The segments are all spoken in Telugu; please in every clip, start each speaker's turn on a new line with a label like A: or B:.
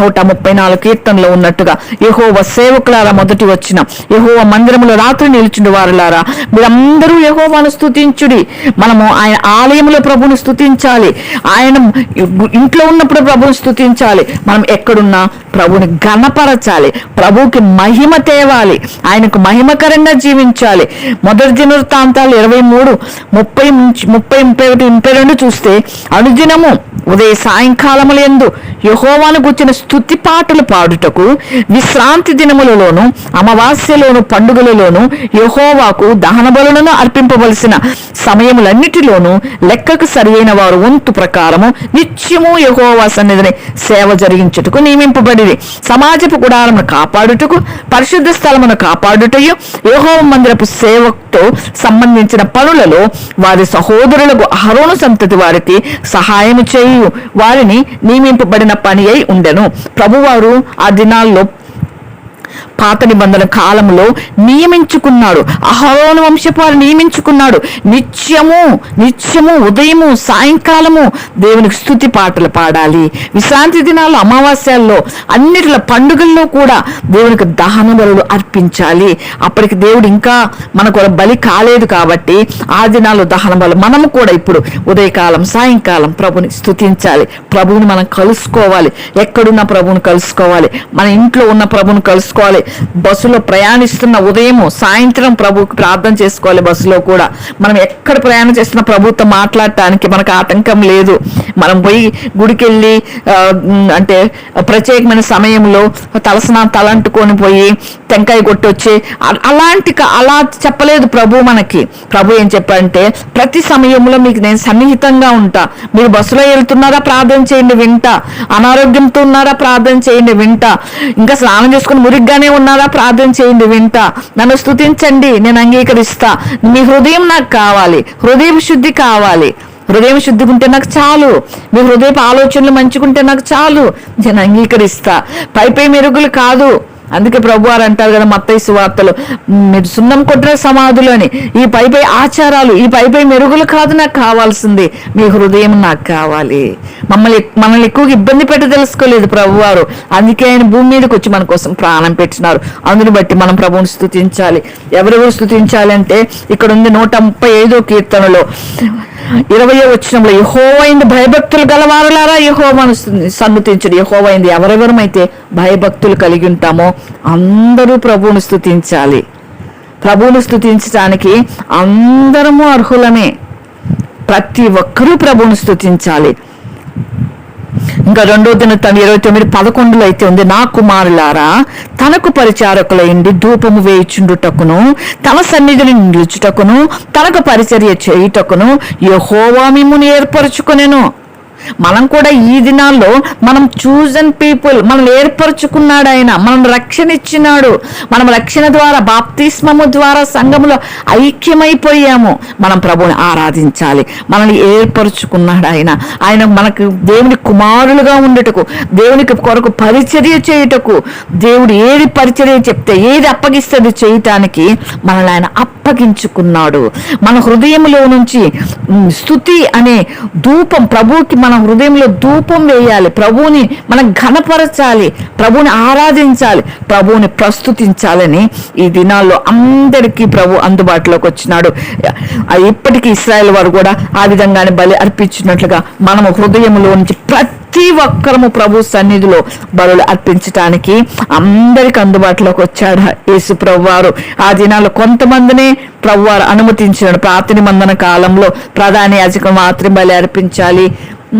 A: నూట ముప్పై నాలుగు కీర్తనలో ఉన్నట్టుగా యహోవ సేవకులారా మొదటి వచ్చిన యహోవ మందిరములో రాత్రి నిలిచిండు వారులారా మీరందరూ యహోవాను స్థుతించుడి మనము ఆయన ఆలయంలో ప్రభుని స్థుతించాలి ఆయన ఇంట్లో ఉన్నప్పుడు ప్రభుని స్థుతించాలి మనం ఎక్కడున్నా ప్రభుని ఘనపరచాలి. ప్రభుకి మహిమ తేవాలి. ఆయనకు మహిమకరంగా జీవించాలి. మొదటి దినవృత్తాంతాలు ఇరవై మూడు ముప్పై నుంచి ముప్పై ముప్పై ఒకటి ముప్పై రెండు చూస్తే అనుదినము ఉదయ సాయంకాలములందు యహోవాను గుర్చిన స్థుతి పాటలు పాడుటకు విశ్రాంతి దినములలోను అమావాస్యలోను పండుగలలోను యహోవాకు దహన బలులను అర్పింపవలసిన సమయములన్నిటిలోనూ లెక్కకు సరియైన వారు వంతు ప్రకారము నిత్యము యహోవా సన్నిధిని సేవ జరిగించుటకు నియమింపబడిది సమాజపు గుడారమును కాపాడుటకు పరిశుద్ధ స్థలమును కాపాడుటయు యహోవ మందిరపు సేవతో సంబంధించిన పనులలో వారి సహోదరులకు అహరోను సంతతి వారికి సహాయము చేయు వారిని నియమింపబడిన పని అయి ఉండెను. ప్రభువారు ఆ దినాల్లో పాత నిబంధన కాలంలో నియమించుకున్నాడు. అహరోను వంశపు వారు నియమించుకున్నాడు. నిత్యము నిత్యము ఉదయము సాయంకాలము దేవునికి స్థుతి పాటలు పాడాలి. విశ్రాంతి దినాల్లో అమావాస్యాల్లో అన్నిటిలో పండుగల్లో కూడా దేవునికి దహన బలులు అర్పించాలి. అప్పటికి దేవుడు ఇంకా మనకు బలి కాలేదు కాబట్టి ఆ దినాల్లో దహన బలు మనము కూడా ఇప్పుడు ఉదయకాలం సాయంకాలం ప్రభుని స్థుతించాలి ప్రభువుని మనం కలుసుకోవాలి. ఎక్కడున్న ప్రభువుని కలుసుకోవాలి. మన ఇంట్లో ఉన్న ప్రభువుని కలుసుకోవాలి. బస్సులో ప్రయాణిస్తున్న ఉదయం సాయంత్రం ప్రభుకి ప్రార్థన చేసుకోవాలి బస్సులో కూడా. మనం ఎక్కడ ప్రయాణం చేస్తున్న ప్రభుత్వం మాట్లాడటానికి మనకు ఆటంకం లేదు. మనం పోయి గుడికి వెళ్ళి అంటే ప్రత్యేకమైన సమయంలో తలసన తలంటుకొని పోయి టెంకాయ కొట్టొచ్చి అలాంటి అలా చెప్పలేదు ప్రభు మనకి. ప్రభు ఏం చెప్పారంటే ప్రతి సమయంలో మీకు నేను సన్నిహితంగా ఉంటా. మీరు బస్సులో వెళ్తున్నారా ప్రార్థన చేయండి వింటా. అనారోగ్యంతో ఉన్నారా ప్రార్థన చేయండి వింటా. ఇంకా స్నానం చేసుకుని సరిగ్గానే ఉన్నారా? ప్రార్థన చేయండి వింటా. నన్ను స్తుతించండి నేను అంగీకరిస్తా. మీ హృదయం నాకు కావాలి. హృదయ శుద్ధి కావాలి. హృదయం శుద్ధిగా ఉంటే నాకు చాలు. మీ హృదయపు ఆలోచనలు మంచిగుంటే నాకు చాలు. నేను అంగీకరిస్తా. పై పై మెరుగులు కాదు. అందుకే ప్రభు వారు అంటారు కదా మత్తైసు సువార్తలు మీరు సున్నం కొట్టిన సమాధులు అని ఈ పైపై ఆచారాలు ఈ పైపై మెరుగులు కాదు నాకు కావాల్సింది. మీ హృదయం నాకు కావాలి. మమ్మల్ని మనల్ని ఎక్కువగా ఇబ్బంది పెట్టి తెలుసుకోలేదు ప్రభు వారు. అందుకే ఆయన భూమి మీదకి వచ్చి మన కోసం ప్రాణం పెట్టినారు. అందుని బట్టి మనం ప్రభువుని స్థుతించాలి ఎవరెవరు స్థుతించాలి అంటే ఇక్కడ ఉంది నూట ముప్పై ఐదో కీర్తనలో. ఇరవయో వచ్చినంలో యహోవైంది భయభక్తులు గలవారులారా? యహోవాను సన్నుతించడు. యహోవైంది ఎవరెవరమైతే భయభక్తులు కలిగి ఉంటామో అందరూ ప్రభువును స్థుతించాలి ప్రభువును స్థుతించడానికి అందరము అర్హులమే. ప్రతి ఒక్కరూ ప్రభువును స్థుతించాలి ఇంకా రెండో దిన తన ఇరవై తొమ్మిది పదకొండులో అయితే ఉంది నా కుమారులారా తనకు పరిచారకులైండి ధూపము వేయిచుండుటకును తన సన్నిధిని నిలుచుటకును తనకు పరిచర్య చేయుటకును యహోవా మిమ్మును ఏర్పరచుకునేను. మనం కూడా ఈ దినాల్లో మనం చూజన్ పీపుల్ మనం ఏర్పరచుకున్నాడు ఆయన మనం రక్షణ ఇచ్చినాడు మనం రక్షణ ద్వారా బాప్తిస్మము ద్వారా సంఘములో ఐక్యమైపోయాము. మనం ప్రభుని ఆరాధించాలి. మనల్ని ఏర్పరచుకున్నాడు ఆయన. ఆయన మనకు దేవుని కుమారులుగా ఉండటకు దేవునికి కొరకు పరిచర్య చేయుటకు దేవుడు ఏది పరిచర్య చెప్తే ఏది అప్పగిస్తుంది చేయటానికి మనల్ని ఆయన అప్పగించుకున్నాడు. మన హృదయంలో నుంచి స్థుతి అనే ధూపం ప్రభువుకి మన హృదయంలో ధూపం వేయాలి. ప్రభువుని మనం ఘనపరచాలి. ప్రభువుని ఆరాధించాలి. ప్రభువుని ప్రస్తుతించాలని ఈ దినాల్లో అందరికీ ప్రభు అందుబాటులోకి వచ్చినాడు. ఇప్పటికీ ఇస్రాయల్ వారు కూడా ఆ విధంగానే బలి అర్పించినట్లుగా మనము హృదయంలో నుంచి ప్రతి ప్రతి ఒక్కరము ప్రభు సన్నిధిలో బలులు అర్పించటానికి అందరికి అందుబాటులోకి వచ్చాడు యేసు ప్రభువారు. ఆ దినాల్లో కొంతమందినే ప్రభువారు అనుమతించినాడు. ప్రాతిని మందన కాలంలో ప్రధాన యాజకుడు మాత్రం బలి అర్పించాలి.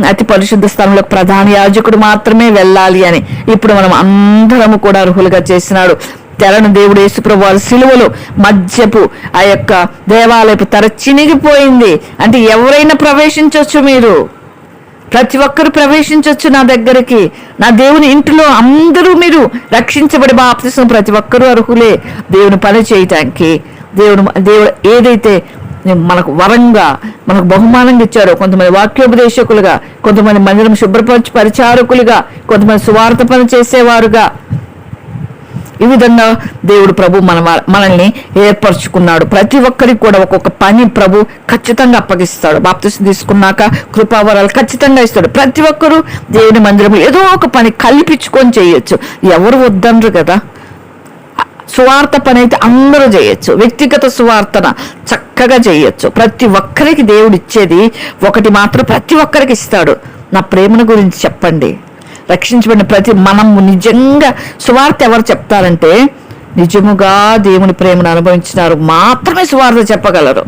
A: అతి పరిశుద్ధ స్థలంలో ప్రధాన యాజకుడు మాత్రమే వెళ్ళాలి అని ఇప్పుడు మనం అందరము కూడా అర్హులుగా చేసినాడు. తెరను దేవుడు యేసుప్రభు వారి సిలువలు మధ్యపు ఆ యొక్క దేవాలయపు తెర చినిగిపోయింది. అంటే ఎవరైనా ప్రవేశించవచ్చు మీరు. ప్రతి ఒక్కరు ప్రవేశించవచ్చు నా దగ్గరికి. నా దేవుని ఇంటిలో అందరూ మీరు రక్షించబడి బాప్తిసం ప్రతి ఒక్కరూ అర్హులే. దేవుని పని చేయటానికి దేవుడు దేవుడు ఏదైతే మనకు వరంగా మనకు బహుమానంగా ఇచ్చారో కొంతమంది వాక్యోపదేశకులుగా కొంతమంది మందిరం శుభ్రపరిచారకులుగా పరిచారకులుగా కొంతమంది సువార్త పని చేసేవారుగా ఈ విధంగా దేవుడు ప్రభు మన మనల్ని ఏర్పరచుకున్నాడు. ప్రతి ఒక్కరికి కూడా ఒక్కొక్క పని ప్రభు ఖచ్చితంగా అప్పగిస్తాడు. బాప్తిసం తీసుకున్నాక కృపావరాలు ఖచ్చితంగా ఇస్తాడు. ప్రతి ఒక్కరూ దేవుని మందిరంలో ఏదో ఒక పని కల్పించుకొని చేయొచ్చు. ఎవరు వద్దనరు కదా. సువార్త పని అయితే అందరూ చేయొచ్చు. వ్యక్తిగత సువార్తన చక్కగా చేయొచ్చు. ప్రతి ఒక్కరికి దేవుడు ఇచ్చేది ఒకటి మాత్రం ప్రతి ఒక్కరికి ఇస్తాడు. నా ప్రేమను గురించి చెప్పండి. రక్షించబడిన ప్రతి మనము నిజంగా సువార్త ఎవరు చెప్తారంటే నిజముగా దేవుని ప్రేమను అనుభవించినారు మాత్రమే సువార్త చెప్పగలరు.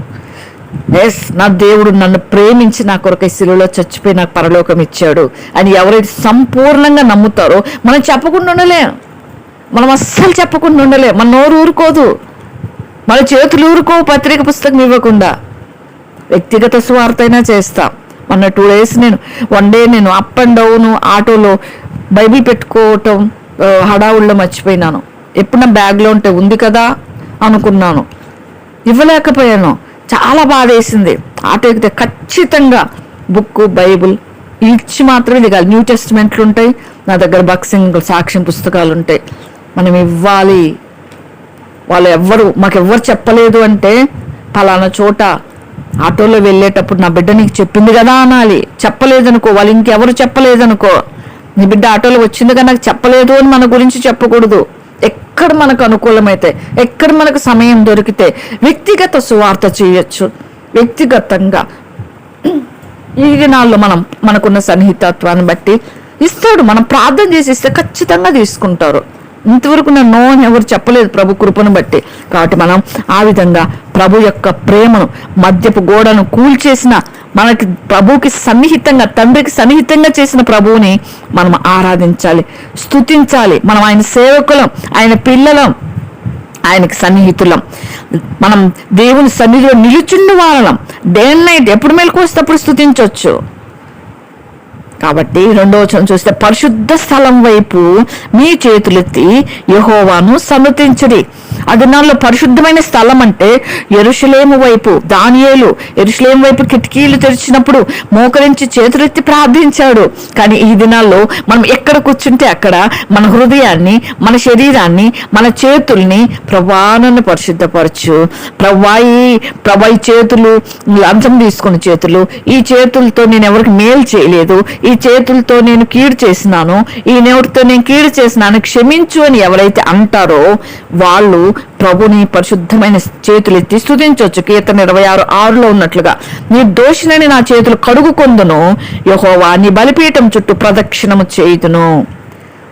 A: ఎస్ నా దేవుడు నన్ను ప్రేమించి నా కొరకు శిలువలో చచ్చిపోయి నాకు పరలోకం ఇచ్చాడు అని ఎవరైతే సంపూర్ణంగా నమ్ముతారో మనం చెప్పకుండా ఉండలేం. మనం అస్సలు చెప్పకుండా ఉండలేం. మన నోరు ఊరుకోదు. మన చేతులు ఊరుకో పత్రిక పుస్తకం ఇవ్వకుండా. వ్యక్తిగత స్వార్థ అయినా చేస్తాం. మొన్న టూ డేస్ నేను వన్ డే నేను అప్ అండ్ డౌన్ ఆటోలో బైబిల్ పెట్టుకోవటం హడావుల్లో మర్చిపోయినాను. ఎప్పుడు నా బ్యాగ్లో ఉంటే ఉంది కదా అనుకున్నాను. ఇవ్వలేకపోయాను. చాలా బాధ వేసింది ఆటో ఎక్కితే ఖచ్చితంగా బుక్ బైబుల్ ఇచ్చి మాత్రమే దిగాలి. న్యూ టెస్ట్మెంట్లు ఉంటాయి నా దగ్గర బక్సింగ్ సాక్ష్యం పుస్తకాలు ఉంటాయి. మనం ఇవ్వాలి. వాళ్ళు ఎవ్వరు మాకు ఎవ్వరు చెప్పలేదు అంటే పలానా చోట ఆటోలో వెళ్ళేటప్పుడు నా బిడ్డ నీకు చెప్పింది కదా అనాలి. చెప్పలేదనుకో వాళ్ళు ఇంకెవరు చెప్పలేదనుకో. నీ బిడ్డ ఆటోలో వచ్చిందిగా నాకు చెప్పలేదు అని మన గురించి చెప్పకూడదు. ఎక్కడ మనకు అనుకూలమైతే ఎక్కడ మనకు సమయం దొరికితే వ్యక్తిగత సువార్త చేయొచ్చు. వ్యక్తిగతంగా. ఈ దినాల్లో మనం మనకున్న సన్నిహితత్వాన్ని బట్టి ఇస్తాడు. మనం ప్రార్థన చేసి ఇస్తే ఖచ్చితంగా తీసుకుంటారు. ఇంతవరకు నా నో అని ఎవరు చెప్పలేదు ప్రభు కృపను బట్టి. కాబట్టి మనం ఆ విధంగా ప్రభు యొక్క ప్రేమను మద్యపు గోడను కూల్చేసిన మనకి ప్రభువుకి సన్నిహితంగా తండ్రికి సన్నిహితంగా చేసిన ప్రభువుని మనం ఆరాధించాలి స్తుతించాలి. మనం ఆయన సేవకులం ఆయన పిల్లలం ఆయనకి సన్నిహితులం. మనం దేవుని సన్నిధిలో నిలుచుండి వాళ్ళం. డే అండ్ నైట్ ఎప్పుడు మేలుకొస్తే వస్తేప్పుడు స్థుతించవచ్చు కాబట్టి రెండో వచనం చూస్తే పరిశుద్ధ స్థలం వైపు మీ చేతులెత్తి యహోవాను సన్నతించుడి అది నాలో పరిశుద్ధమైన స్థలం అంటే ఎరుషులేము వైపు దానియేలు ఎరుషలేము వైపు కిటికీలు తెరిచినప్పుడు మోకరించి చేతులెత్తి ప్రార్థించాడు. కానీ ఈ దినాల్లో మనం ఎక్కడ కూర్చుంటే అక్కడ మన హృదయాన్ని మన శరీరాన్ని మన చేతుల్ని ప్రవాణను పరిశుద్ధపరచు. ప్రవ్వాయి ప్రవాయి చేతులు లంచం తీసుకున్న చేతులు ఈ చేతులతో నేను ఎవరికి మేలు చేయలేదు ఈ చేతులతో నేను కీడు చేసినాను ఈ నోటితో నేను కీడు చేసినాను క్షమించు అని ఎవరైతే అంటారో వాళ్ళు ప్రభుని పరిశుద్ధమైన చేతులు ఎత్తి స్థుతించవచ్చు కీర్తన ఇరవై ఆరు ఆరులో ఉన్నట్లుగా నీ దోషినని నా చేతులు కడుగుకొందును యహోవా నీ బలిపీఠం చుట్టూ ప్రదక్షిణము చేయుదును.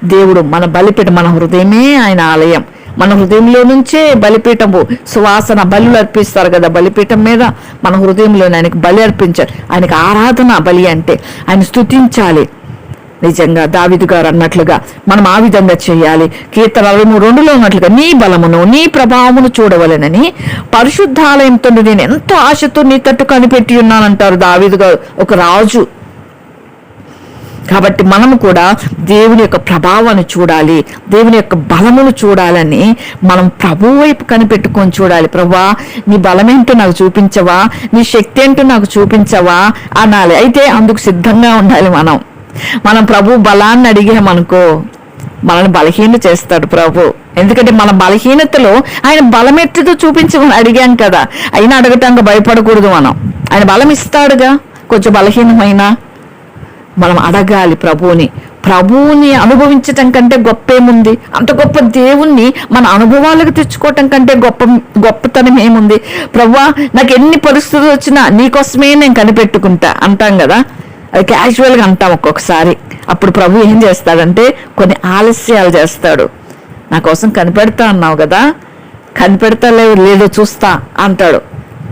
A: దేవుడు మన బలిపీఠం మన హృదయమే ఆయన ఆలయం. మన హృదయంలో నుంచే బలిపీఠము సువాసన బలులు అర్పిస్తారు కదా. బలిపీఠం మీద మన హృదయంలోనే ఆయనకు బలి అర్పించాలి. ఆయనకి ఆరాధన బలి అంటే ఆయన స్తుతించాలి. నిజంగా దావిదు గారు అన్నట్లుగా మనం ఆ విధంగా చేయాలి. కీర్తన అరవై మూడు రెండులో ఉన్నట్లుగా నీ బలమును నీ ప్రభావమును చూడవలెనని పరిశుద్ధాలయంతో నేను ఎంతో ఆశతో నీ తట్టు కనిపెట్టి ఉన్నానంటారు దావిదు గారు ఒక రాజు. కాబట్టి మనము కూడా దేవుని యొక్క ప్రభావాన్ని చూడాలి దేవుని యొక్క బలమును చూడాలని మనం ప్రభు వైపు కనిపెట్టుకొని చూడాలి. ప్రభా నీ బలమేంటో నాకు చూపించవా? నీ శక్తి ఏంటో నాకు చూపించవా? అనాలి. అయితే అందుకు సిద్ధంగా ఉండాలి మనం. మనం ప్రభు బలాన్ని అడిగామనుకో మనల్ని బలహీన చేస్తాడు ప్రభు. ఎందుకంటే మన బలహీనతలో ఆయన బలమెట్టుతో చూపించమని అడిగాం కదా. అయినా అడగటానికి భయపడకూడదు మనం. ఆయన బలం ఇస్తాడుగా కొంచెం బలహీనమైనా. మనం అడగాలి ప్రభువుని. ప్రభువుని అనుభవించటం కంటే గొప్ప ఏముంది అంత గొప్ప దేవుణ్ణి మన అనుభవాలకు తెచ్చుకోవటం కంటే గొప్ప గొప్పతనం ఏముంది? ప్రవ్వా నాకు ఎన్ని పరిస్థితులు వచ్చినా నీకోసమే నేను కనిపెట్టుకుంటా అంటాం కదా. అది క్యాజువల్గా అంటాం ఒక్కొక్కసారి. అప్పుడు ప్రభు ఏం చేస్తాడంటే కొన్ని ఆలస్యాలు చేస్తాడు. నా కోసం కనిపెడతా అన్నావు కదా కనిపెడతా లేదో లేదో చూస్తా అంటాడు.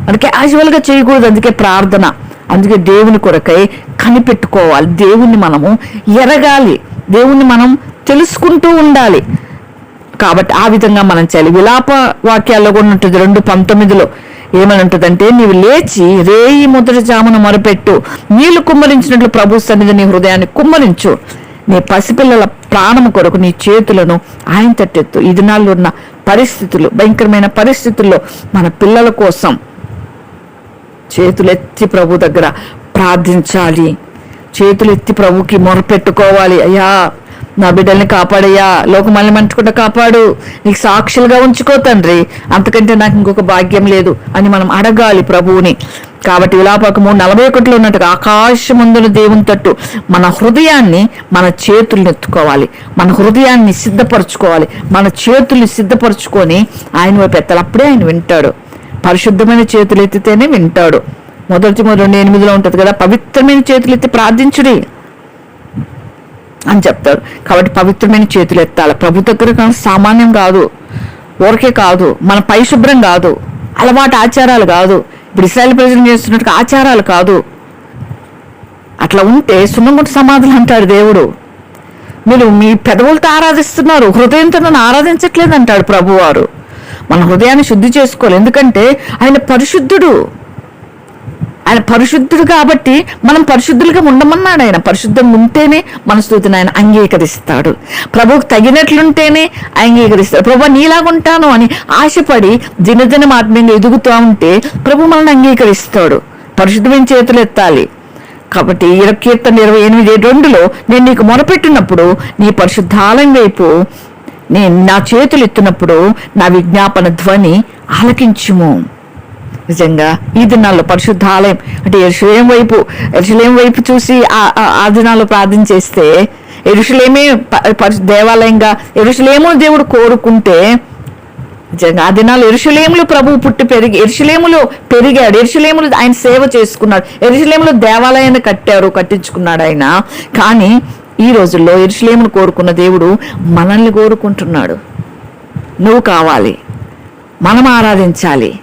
A: అంటే క్యాజువల్గా చేయకూడదు అందుకే ప్రార్థన. అందుకే దేవుని కొరకై కనిపెట్టుకోవాలి. దేవుణ్ణి మనము ఎరగాలి. దేవుణ్ణి మనం తెలుసుకుంటూ ఉండాలి. కాబట్టి ఆ విధంగా మనం చేయాలి విలాప వాక్యాల్లో కూడా ఉంటుంది రెండు పంతొమ్మిదిలో. ఏమని ఉంటుందంటే నీవు లేచి రేయి ముద్ర జామును మొరపెట్టు. నీళ్ళు కుమ్మరించినట్లు ప్రభు సన్నిధి నీ హృదయాన్ని కుమ్మరించు. నీ పసిపిల్లల ప్రాణము కొరకు నీ చేతులను ఆయన తట్టెత్తు. ఈ దినాల్లో ఉన్న పరిస్థితులు భయంకరమైన పరిస్థితుల్లో మన పిల్లల కోసం చేతులెత్తి ప్రభు దగ్గర ప్రార్థించాలి. చేతులెత్తి ప్రభుకి మొరపెట్టుకోవాలి. అయ్యా నా బిడ్డల్ని కాపాడయ్యా. లోకమల్ని మంచుకుంటా కాపాడు. నీకు సాక్షులుగా ఉంచుకో తండ్రి. అంతకంటే నాకు ఇంకొక భాగ్యం లేదు అని మనం అడగాలి ప్రభువుని. కాబట్టి విలాపకము నలభై ఒకటిలో ఉన్నట్టుగా ఆకాశమందున దేవుని తట్టు మన హృదయాన్ని మన చేతుల్ని ఎత్తుకోవాలి. మన హృదయాన్ని సిద్ధపరచుకోవాలి. మన చేతుల్ని సిద్ధపరచుకొని ఆయన వైపు ఎత్తాలి. అప్పుడే ఆయన వింటాడు. పరిశుద్ధమైన చేతులు ఎత్తితేనే వింటాడు. మొదటి రెండు ఎనిమిదిలో ఉంటుంది కదా పవిత్రమైన చేతులు ఎత్తి ప్రార్థించుడి. అని చెప్తారు. కాబట్టి పవిత్రమైన చేతులు ఎత్తాలి. ప్రభు దగ్గర సామాన్యం కాదు. ఊరకే కాదు. మన పరిశుభ్రం కాదు. అలవాటు ఆచారాలు కాదు. ఇప్పుడు ఇస్రాయల్ ప్రజలు చేస్తున్నట్టు ఆచారాలు కాదు. అట్లా ఉంటే సున్నముటి సమాధులు అంటాడు దేవుడు. మీరు మీ పెదవులతో ఆరాధిస్తున్నారు. హృదయంతో నన్ను ఆరాధించట్లేదు అంటాడు ప్రభువారు. మన హృదయాన్ని శుద్ధి చేసుకోవాలి. ఎందుకంటే ఆయన పరిశుద్ధుడు. ఆయన పరిశుద్ధుడు కాబట్టి మనం పరిశుద్ధులుగా ఉండమన్నాడు ఆయన. పరిశుద్ధంగా ఉంటేనే మన స్థుతిని ఆయన అంగీకరిస్తాడు. ప్రభువుకు తగినట్లుంటేనే అంగీకరిస్తాడు. ప్రభు నీలాగుంటాను అని ఆశపడి దినదినం ఆత్మీయంగా ఎదుగుతూ ఉంటే ప్రభు మనల్ని అంగీకరిస్తాడు. పరిశుద్ధమైన చేతులు ఎత్తాలి. కాబట్టి ఇరవై కీర్తన ఇరవై ఎనిమిది రెండులో నేను నీకు మొరపెట్టినప్పుడు నీ పరిశుద్ధాలయం వైపు నేను నా చేతులు ఎత్తినప్పుడు నా విజ్ఞాపన ధ్వని ఆలకించుము. నిజంగా ఈ దినాల్లో పరిశుద్ధ ఆలయం అంటే ఎరుషులేం వైపు ఎరుషులేం వైపు చూసి ఆ- ఆ- దినాల్లో ప్రార్థన చేస్తే ఎరుషులేమే దేవాలయంగా ఎరుషులేమో దేవుడు కోరుకుంటే నిజంగా ఆ దినాలు ఎరుషులేములు ప్రభువు పుట్టి పెరిగి ఎరుషులేములో పెరిగాడు ఎరుషులేములు ఆయన సేవ చేసుకున్నాడు ఎరుషులేములో దేవాలయాన్ని కట్టారు కట్టించుకున్నాడు ఆయన. కానీ ఈ రోజుల్లో ఎరుషులేమును కోరుకున్న దేవుడు మనల్ని కోరుకుంటున్నాడు. నువ్వు కావాలి. మనం ఆరాధించాలి.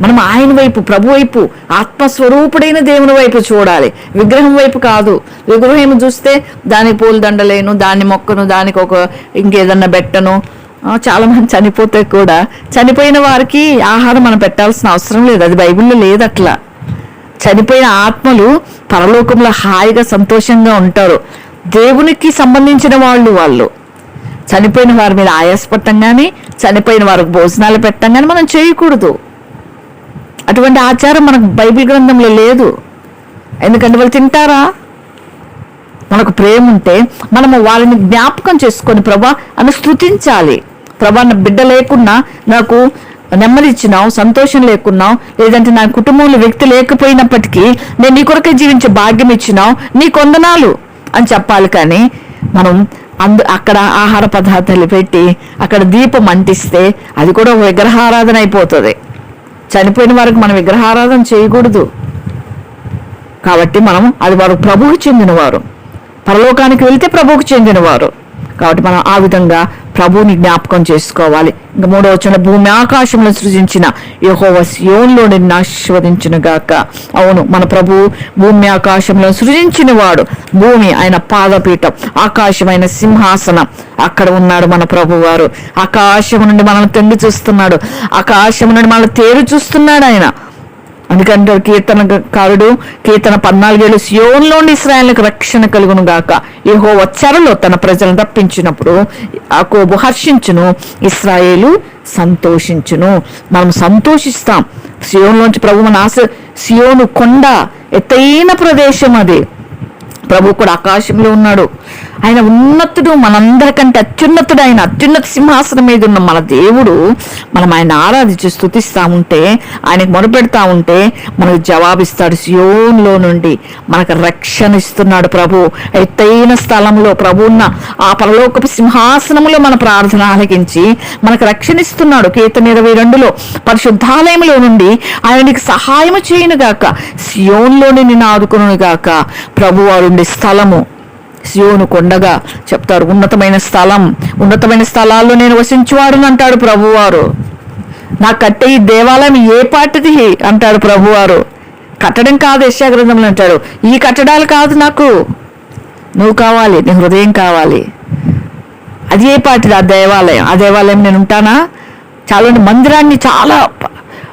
A: మనం ఆయన వైపు ప్రభు వైపు ఆత్మస్వరూపుడైన దేవుని వైపు చూడాలి. విగ్రహం వైపు కాదు. విగ్రహం చూస్తే దాని పూలదండలేను దాని మొక్కను దానికి ఒక ఇంకేదన్నా బెట్టను చాలామంది చాలా మంది చనిపోతే కూడా. చనిపోయిన వారికి ఆహారం మనం పెట్టాల్సిన అవసరం లేదు. అది బైబిల్లో లేదు అట్లా. చనిపోయిన ఆత్మలు పరలోకంలో హాయిగా సంతోషంగా ఉంటారు. దేవునికి సంబంధించిన వాళ్ళు వాళ్ళు. చనిపోయిన వారి మీద ఆయాసపడటం కానీ చనిపోయిన వారికి భోజనాలు పెట్టడం కానీ మనం చేయకూడదు. అటువంటి ఆచారం మనకు బైబిల్ గ్రంథంలో లేదు. ఎందుకంటే వాళ్ళు తింటారా? మనకు ప్రేమ ఉంటే మనము వాళ్ళని జ్ఞాపకం చేసుకొని ప్రభా అని స్థుతించాలి ప్రభా నా బిడ్డ లేకున్నా నాకు నెమ్మది ఇచ్చినావు సంతోషం లేకున్నావు లేదంటే నా కుటుంబంలో వ్యక్తి లేకపోయినప్పటికీ నేను నీ కొరకే జీవించే భాగ్యం ఇచ్చినావు నీ కొందనాలు అని చెప్పాలి కానీ మనం అందు అక్కడ ఆహార పదార్థాలు పెట్టి అక్కడ దీపం అంటిస్తే అది కూడా విగ్రహారాధన అయిపోతుంది. చనిపోయిన వారికి మనం విగ్రహారాధన చేయకూడదు. కాబట్టి మనం అది వారు ప్రభువుకి చెందినవారు. పరలోకానికి వెళ్తే ప్రభువుకి చెందినవారు. కాబట్టి మనం ఆ విధంగా ప్రభువుని జ్ఞాపకం చేసుకోవాలి. ఇంకా మూడో వచ్చిన భూమి ఆకాశంలో సృజించిన యహోవ సియోన్లో నిన్ను ఆశీర్వదించిన గాక అవును మన ప్రభు భూమి ఆకాశంలో సృజించిన వాడు భూమి ఆయన పాదపీఠం ఆకాశమైన సింహాసనం. అక్కడ ఉన్నాడు మన ప్రభు వారు ఆకాశం నుండి మనల్ని తొంగి చూస్తున్నాడు. ఆకాశం నుండి మనల్ని తేరు చూస్తున్నాడు ఆయన. అందుకంటే కీర్తనకారుడు కీర్తన పద్నాలుగేళ్ళు సియోన్లోని ఇస్రాయల్కి రక్షణ కలుగును గాక. ఏహో వచ్చరలో తన ప్రజలను తప్పించినప్పుడు యాకోబు హర్షించును ఇస్రాయేలు సంతోషించును. మనం సంతోషిస్తాం. సియోన్లోంచి ప్రభు మన ఆశ సియోను కొండ ఎత్తైన ప్రదేశం అది. ప్రభు కూడా ఆకాశంలో ఉన్నాడు. ఆయన ఉన్నతుడు మనందరికంటే అత్యున్నతుడు ఆయన అత్యున్నత సింహాసనం మీద ఉన్న మన దేవుడు మనం ఆయన ఆరాధించి స్థుతిస్తూ ఉంటే ఆయనకు మొరపెడతా ఉంటే మనకు జవాబిస్తాడు సియోన్లో నుండి. మనకు రక్షణ ఇస్తున్నాడు ప్రభు. ఎత్తైన స్థలంలో ప్రభు ఉన్న ఆ పరలోకపు సింహాసనములో మన ప్రార్థన ఆలకించి మనకు రక్షణ ఇస్తున్నాడు. కీర్తన ఇరవై రెండులో పరిశుద్ధాలయంలో నుండి ఆయనకి సహాయం సహాయము చేయను సియోన్లోని నేను ఆదుకును గాక ప్రభు స్థలము సియోను కొండగా చెప్తారు. ఉన్నతమైన స్థలం ఉన్నతమైన స్థలాల్లో నేను వసించువాడును అంటాడు ప్రభువారు. నా కట్టే ఈ దేవాలయం ఏ పాటిది? అంటాడు ప్రభువారు. కట్టడం కాదు యశాగ్రంథంలో అంటాడు. ఈ కట్టడాలు కాదు నాకు. నువ్వు కావాలి నీ హృదయం కావాలి. అది ఏ పాటిది? ఆ దేవాలయం. ఆ దేవాలయం నేను ఉంటానా? చాలా మందిరాన్ని చాలా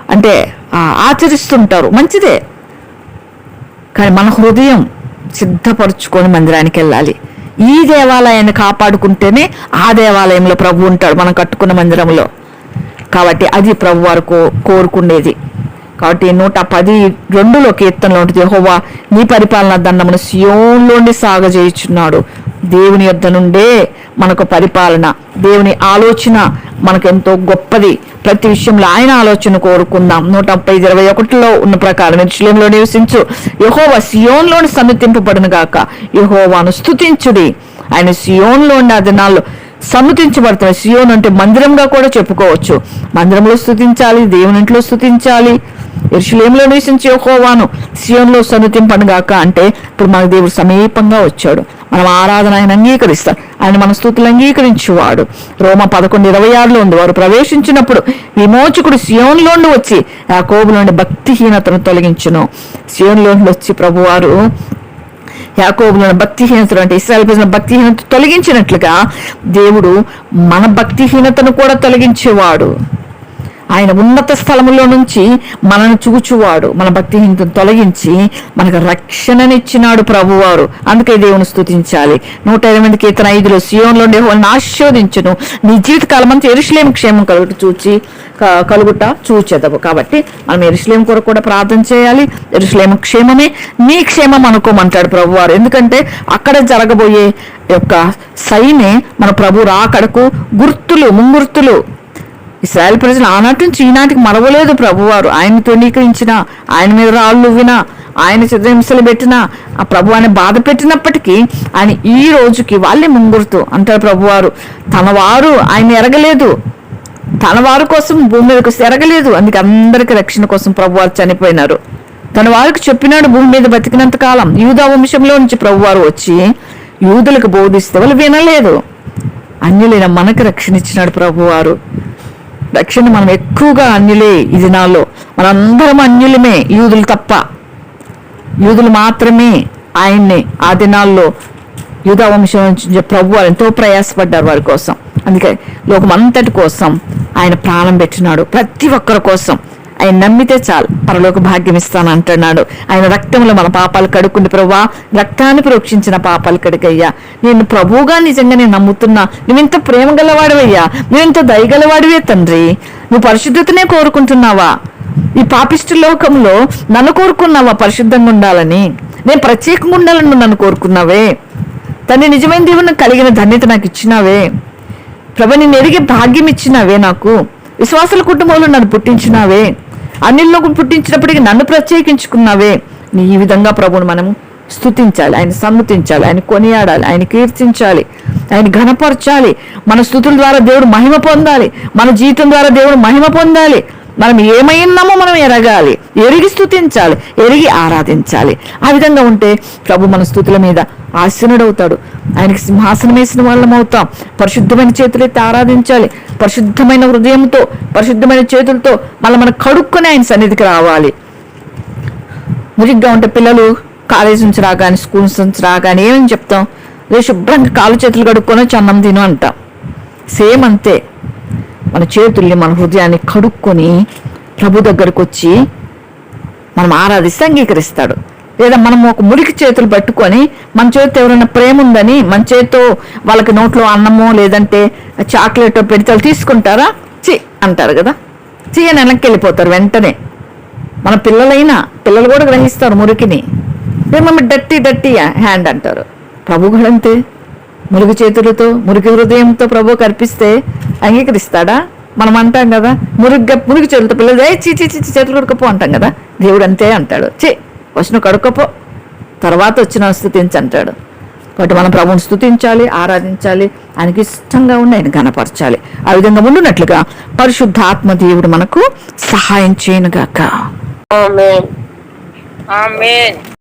A: అంటే ఆచరిస్తుంటారు. మంచిదే. కానీ మన హృదయం సిద్ధపరుచుకొని మందిరానికి వెళ్ళాలి. ఈ దేవాలయాన్ని కాపాడుకుంటేనే ఆ దేవాలయంలో ప్రభు ఉంటాడు మనం కట్టుకున్న మందిరంలో. కాబట్టి అది ప్రభు వారు కో- కోరుకునేది. కాబట్టి నూట పది రెండులో కీర్తనలో ఉంటుంది హోవా నీ పరిపాలన దండమును సియోన్లోండి సాగజేయుచున్నాడు. దేవుని యొద్ద నుండే మనకు పరిపాలన దేవుని ఆలోచన మనకు ఎంతో గొప్పది. ప్రతి విషయంలో ఆయన ఆలోచన కోరుకుందాం. నూట ముప్పై ఇరవై ఒకటిలో ఉన్న ప్రకారం ఎరుషలేంలో నివసించు యహోవ సియోన్లోని సన్నిధింపబడును గాక. యహోవాను స్థుతించుడి ఆయన సియోన్లో ఉండే ఆ దినాల్లో సియోన్ అంటే మందిరంగా కూడా చెప్పుకోవచ్చు. మందిరంలో స్థుతించాలి దేవుని ఇంట్లో స్థుతించాలి ఎరుషులేంలో నివసించి యహోవాను సియోన్లో సన్నతింపనుగాక అంటే ఇప్పుడు మన దేవుడు సమీపంగా వచ్చాడు. మనం ఆరాధన ఆయన అంగీకరిస్తాం. ఆయన మన స్థుతులు అంగీకరించేవాడు. రోమ పదకొండు ఇరవై ఆరులో ఉంది. వారు ప్రవేశించినప్పుడు విమోచకుడు సియోన్లోండి వచ్చి ఆ కోబులోని భక్తిహీనతను తొలగించును. సియోన్లోండి వచ్చి ప్రభువారు యాకోబులను భక్తిహీనతలు అంటే ఇస్రాయల్ ప్రజల భక్తిహీనత తొలగించినట్లుగా దేవుడు మన భక్తిహీనతను కూడా తొలగించేవాడు. ఆయన ఉన్నత స్థలములో నుంచి మనను చూచువాడు మన భక్తిహీనతను తొలగించి మనకు రక్షణనిచ్చినాడు ప్రభువారు. అందుకే దేవుని స్థుతించాలి నూట ఇరవై మంది కీర్తన ఐదులో సియోన్లో వాళ్ళని ఆశీర్వదించును. నీ జీవితకాలం అంతా ఎరుషులేం క్షేమం కలుగుట చూచి కలుగుట చూచెదవు. కాబట్టి మనం ఎరుషులేం కొరకు కూడా ప్రార్థన చేయాలి. ఎరుషులేం క్షేమమే నీ క్షేమం అనుకోమంటాడు ప్రభువారు. ఎందుకంటే అక్కడ జరగబోయే యొక్క సైనే మన ప్రభు రాకడకు గుర్తులు ముంగుర్తులు ఇస్రాయల్ ప్రజలు ఆనాటి నుంచి ఈనాటికి మరవలేదు ప్రభువారు. ఆయన తృణీకరించిన ఆయన మీద రాళ్ళు వినా ఆయన చిత్రహింసలు పెట్టినా ఆ ప్రభు ఆయన బాధ పెట్టినప్పటికీ ఆయన ఈ రోజుకి వాళ్ళే ముంగురుతూ అంటారు ప్రభువారు. తన వారు ఆయన ఎరగలేదు. తన వారి కోసం భూమి మీదకి వస్తే ఎరగలేదు. అందుకే అందరికీ రక్షణ కోసం ప్రభువారు చనిపోయినారు. తన వారికి చెప్పినాడు భూమి మీద బతికినంత కాలం. యూదా వంశంలో నుంచి ప్రభువారు వచ్చి యూదులకు బోధిస్తే వాళ్ళు వినలేదు. అన్యులైన మనకు రక్షణ ఇచ్చినాడు ప్రభువారు. రక్షణ మనం ఎక్కువగా అన్యులే ఈ దినాల్లో మనందరం అన్యులమే యూదులు తప్ప. యూదులు మాత్రమే ఆయన్ని ఆ దినాల్లో యూదా వంశం నుంచి ప్రభు వారు ఎంతో ప్రయాసపడ్డారు వారి కోసం. అందుకే లోకమంతటి కోసం ఆయన ప్రాణం పెట్టినాడు. ప్రతి ఒక్కరి కోసం. ఆయన నమ్మితే చాలు పరలోక భాగ్యం ఇస్తాను అంటున్నాడు ఆయన రక్తంలో మన పాపాలు కడుక్కుంది ప్రభా రక్తాన్ని ప్రోక్షించిన పాపాలు కడుకయ్యా నేను ప్రభువుగా నిజంగా నేను నమ్ముతున్నా. నువ్వెంత ప్రేమ గలవాడవయ్యా నువ్వెంత దయగలవాడివే తండ్రి. నువ్వు పరిశుద్ధతనే కోరుకుంటున్నావా? ఈ పాపిష్టి లోకంలో నన్ను కోరుకున్నావా పరిశుద్ధంగా ఉండాలని? నేను ప్రత్యేకంగా ఉండాలని నన్ను కోరుకున్నావే? తండ్రి నిజమైన దేవుని కలిగిన ధన్యత నాకు ఇచ్చినావే? ప్రభు నేను ఎరిగే భాగ్యం ఇచ్చినావే నాకు? విశ్వాసుల కుటుంబంలో నన్ను పుట్టించినావే? అన్నిల్లో పుట్టించినప్పటికీ నన్ను ప్రత్యేకించుకున్నావే. నీ ఈ విధంగా ప్రభుని మనం స్తుతించాలి ఆయన సమ్మతించాలి ఆయన కొనియాడాలి ఆయన కీర్తించాలి ఆయన ఘనపరచాలి. మన స్థుతుల ద్వారా దేవుడు మహిమ పొందాలి మన జీవితం ద్వారా దేవుడు మహిమ పొందాలి. మనం ఏమైనామో మనం ఎరగాలి ఎరిగి స్తుతించాలి ఎరిగి ఆరాధించాలి. ఆ విధంగా ఉంటే ప్రభు మన స్థుతుల మీద అవుతాడు ఆయనకి సింహాసనం వేసిన వాళ్ళం అవుతాం. పరిశుద్ధమైన చేతులైతే ఆరాధించాలి. పరిశుద్ధమైన హృదయంతో పరిశుద్ధమైన చేతులతో మళ్ళీ మనం కడుక్కొని ఆయన సన్నిధికి రావాలి. మురిగ్గా ఉంటే పిల్లలు కాలేజ్ నుంచి రాగానే స్కూల్స్ నుంచి రాగానే ఏమని చెప్తాం? రేపు శుభ్రంగా కాలు చేతులు కడుక్కొని వచ్చి అన్నం తిను అంటాం. సేమ్ అంతే. మన చేతుల్ని మన హృదయాన్ని కడుక్కొని ప్రభు దగ్గరకు వచ్చి మనం ఆరాధిస్తే అంగీకరిస్తాడు. లేదా మనం ఒక మురికి చేతులు పట్టుకొని మన చేతితో ఎవరైనా ప్రేమ ఉందని మన చేతితో వాళ్ళకి నోట్లో అన్నమో లేదంటే చాక్లెట్ పెడితే తీసుకుంటారా? చి అంటారు కదా. చి అని వెనక్కి వెళ్ళిపోతారు వెంటనే. మన పిల్లలైనా పిల్లలు కూడా గ్రహిస్తారు మురికిని. మేము డట్టి డట్టి హ్యాండ్ అంటారు. ప్రభు కూడా అంతే. మురికి చేతులతో మురికి హృదయంతో ప్రభు కర్పిస్తే అంగీకరిస్తాడా? మనం అంటాం కదా మురిగ్గా మురికి చేతులతో పిల్లలు ఏ చీ చీ చీ చీ, చేతులు కడుక్కపో అంటాం కదా. దేవుడు అంతే అంటాడు. చే వచ్చిన కడుక్కపో. తర్వాత వచ్చిన స్థుతించి అంటాడు. కాబట్టి మనం ప్రభుని స్థుతించాలి ఆరాధించాలి ఆయనకి ఇష్టంగా ఉండి ఆయన గణపరచాలి ఆ విధంగా ఉండునట్లుగా పరిశుద్ధాత్మ దేవుడు మనకు సహాయం చేయనుగాక.
B: Amen. Amen.